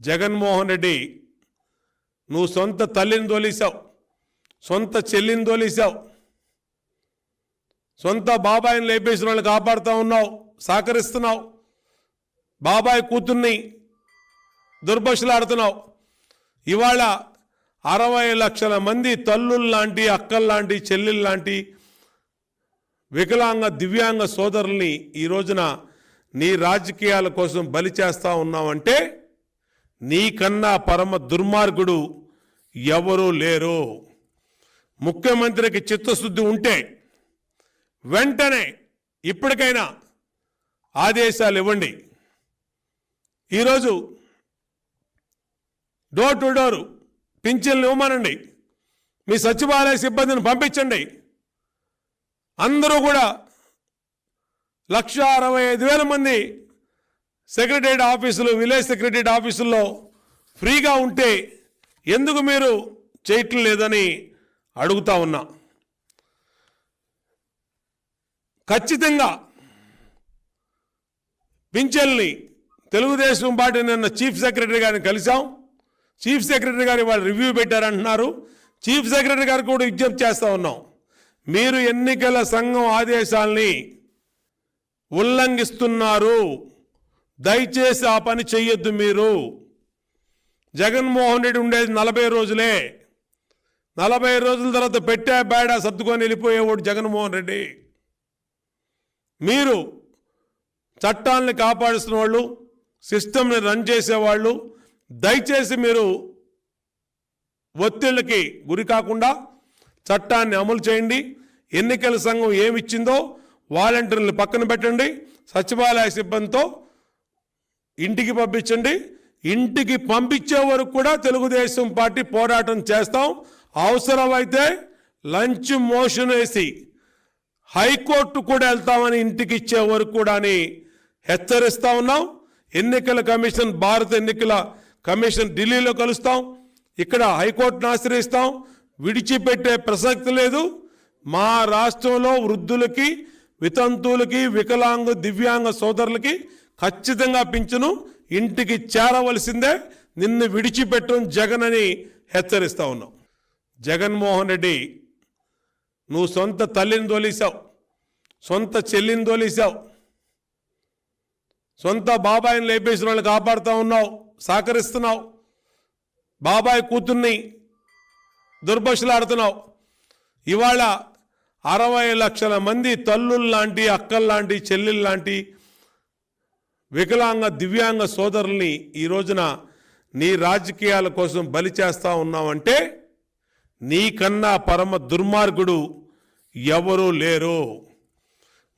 జగన్మోహన్ రెడ్డి నువ్వు సొంత తల్లిని తోలేశావు సొంత చెల్లిని తోలేశావు సొంత బాబాయిని లేపేసిన వాళ్ళు కాపాడుతూ ఉన్నావు సహకరిస్తున్నావు బాబాయ్ కూతుర్ని దుర్భషలాడుతున్నావు. ఇవాళ అరవై లక్షల మంది తల్లుల్లాంటి అక్కల్లాంటి చెల్లెల్లాంటి వికలాంగ దివ్యాంగ సోదరుల్ని ఈ రోజున నీ రాజకీయాల కోసం బలి చేస్తా ఉన్నావంటే నీకన్నా పరమ దుర్మార్గుడు ఎవరూ లేరు. ముఖ్యమంత్రికి చిత్తశుద్ధి ఉంటే వెంటనే ఇప్పటికైనా ఆదేశాలు ఇవ్వండి. ఈరోజు డోర్ టు డోర్ పింఛన్లు ఇవ్వమనండి. మీ సచివాలయ సిబ్బందిని పంపించండి. అందరూ కూడా లక్ష అరవై ఐదు వేల మంది సెక్రటరియట్ ఆఫీసులు విలేజ్ సెక్రటరియట్ ఆఫీసుల్లో ఫ్రీగా ఉంటే ఎందుకు మీరు చేయటం లేదని అడుగుతా ఉన్నా. ఖచ్చితంగా పింఛల్ని తెలుగుదేశం పార్టీ నిన్న చీఫ్ సెక్రటరీ గారిని కలిసాం చీఫ్ సెక్రటరీ గారు వాళ్ళు రివ్యూ పెట్టారంటున్నారు. చీఫ్ సెక్రటరీ గారు కూడా విజ్ఞప్తి చేస్తూ ఉన్నాం. మీరు ఎన్నికల సంఘం ఆదేశాల్ని ఉల్లంఘిస్తున్నారు. దయచేసి ఆ పని చెయ్యొద్దు మీరు. జగన్మోహన్ రెడ్డి ఉండేది నలభై రోజులే. నలభై రోజుల తర్వాత పెట్టే బేడా సర్దుకొని వెళ్ళిపోయేవాడు జగన్మోహన్ రెడ్డి. మీరు చట్టాలని కాపాడుస్తున్న వాళ్ళు సిస్టమ్ని రన్ చేసేవాళ్ళు దయచేసి మీరు ఒత్తిళ్ళకి గురి కాకుండా చట్టాన్ని అమలు చేయండి. ఎన్నికల సంఘం ఏమిచ్చిందో వాలంటీర్లు పక్కన పెట్టండి. సచివాలయ సిబ్బందితో ఇంటికి పంపించండి. ఇంటికి పంపించే వరకు కూడా తెలుగుదేశం పార్టీ పోరాటం చేస్తాం. అవసరమైతే లంచ్ మోషన్ వేసి హైకోర్టు కూడా వెళ్తామని ఇంటికి ఇచ్చే వరకు కూడా అని హెచ్చరిస్తా ఉన్నాం. ఎన్నికల కమిషన్ భారత ఎన్నికల కమిషన్ ఢిల్లీలో కలుస్తాం. ఇక్కడ హైకోర్టును ఆశ్రయిస్తాం. విడిచిపెట్టే ప్రసక్తి లేదు. మా రాష్ట్రంలో వృద్ధులకి వితంతువులకి వికలాంగ దివ్యాంగ సోదరులకి ఖచ్చితంగా పింఛను ఇంటికి చేరవలసిందే. నిన్ను విడిచిపెట్టం జగన్ అని హెచ్చరిస్తా ఉన్నాం. జగన్మోహన్ రెడ్డి నువ్వు సొంత తల్లిని తోలేశావు. సొంత చెల్లిని తోలేశావు. సొంత బాబాయిని లేపేసిన వాళ్ళు కాపాడుతూ ఉన్నావు. సహకరిస్తున్నావు. బాబాయ్ కూతుర్ని దుర్భషలాడుతున్నావు. ఇవాళ అరవై లక్షల మంది తల్లుల్లాంటి అక్కల్లాంటి చెల్లెల్లాంటి వికలాంగ దివ్యాంగ సోదరుల్ని ఈ రోజున నీ రాజకీయాల కోసం బలి చేస్తూ ఉన్నావంటే నీకన్నా పరమ దుర్మార్గుడు ఎవరూ లేరు.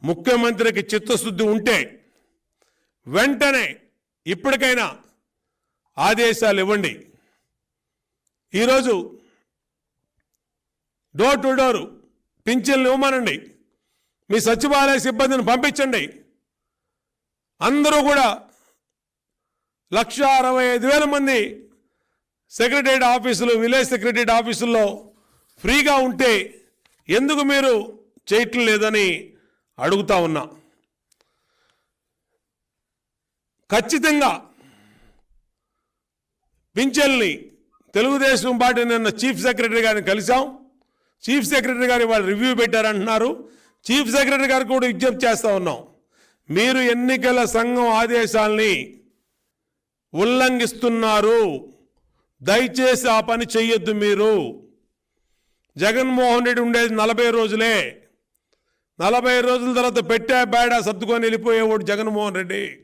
ముఖ్యమంత్రికి చిత్తశుద్ధి ఉంటే వెంటనే ఇప్పటికైనా ఆదేశాలు ఇవ్వండి. ఈరోజు డోర్ టు డోర్ పింఛన్లు ఇవ్వమనండి. మీ సచివాలయ సిబ్బందిని పంపించండి. అందరూ కూడా లక్ష అరవై ఐదు వేల మంది సెక్రటరియట్ ఆఫీసులు విలేజ్ సెక్రటరియట్ ఆఫీసుల్లో ఫ్రీగా ఉంటే ఎందుకు మీరు చేయటం లేదని అడుగుతా ఉన్నా. ఖచ్చితంగా పింఛల్ని తెలుగుదేశం పార్టీ నిన్న చీఫ్ సెక్రటరీ గారిని కలిసాం చీఫ్ సెక్రటరీ గారు వాళ్ళు రివ్యూ పెట్టారంటున్నారు. చీఫ్ సెక్రటరీ గారు కూడా విజ్ఞప్తి చేస్తూ ఉన్నాం. మీరు ఎన్నికల సంఘం ఆదేశాల్ని ఉల్లంఘిస్తున్నారు. దయచేసి ఆ పని చెయ్యొద్దు మీరు. జగన్మోహన్ రెడ్డి ఉండేది నలభై రోజులే. నలభై రోజుల తర్వాత పెట్టే బేడా సర్దుకొని వెళ్ళిపోయేవాడు జగన్మోహన్ రెడ్డి.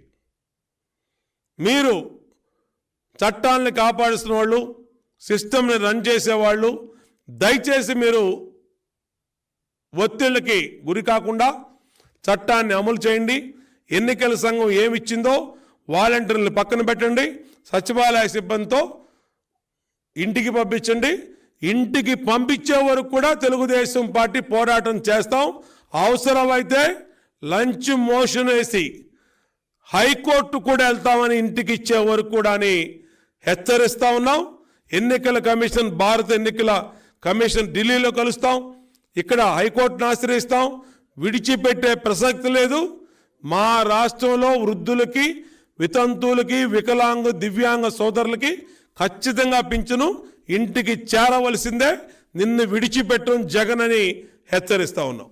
మీరు చట్టాలని కాపాడుస్తున్న వాళ్ళు సిస్టమ్ని రన్ చేసేవాళ్ళు దయచేసి మీరు ఒత్తిళ్ళకి గురి కాకుండా చట్టాన్ని అమలు చేయండి. ఎన్నికల సంఘం ఏమిచ్చిందో వాలంటీర్లు పక్కన పెట్టండి. సచివాలయ సిబ్బందితో ఇంటికి పంపించండి. ఇంటికి పంపించే వరకు కూడా తెలుగుదేశం పార్టీ పోరాటం చేస్తాం. అవసరమైతే లంచ్ మోషన్ వేసి హైకోర్టు కూడా వెళ్తామని ఇంటికి ఇచ్చే వరకు కూడా అని హెచ్చరిస్తా ఉన్నాం. ఎన్నికల కమిషన్ భారత ఎన్నికల కమిషన్ ఢిల్లీలో కలుస్తాం. ఇక్కడ హైకోర్టును ఆశ్రయిస్తాం. విడిచిపెట్టే ప్రసక్తి లేదు. మా రాష్ట్రంలో వృద్ధులకి వితంతువులకి వికలాంగ దివ్యాంగ సోదరులకి ఖచ్చితంగా పింఛను ఇంటికి చేరవలసిందే. నిన్ను విడిచిపెట్టడం జగన్ అని హెచ్చరిస్తా ఉన్నాం.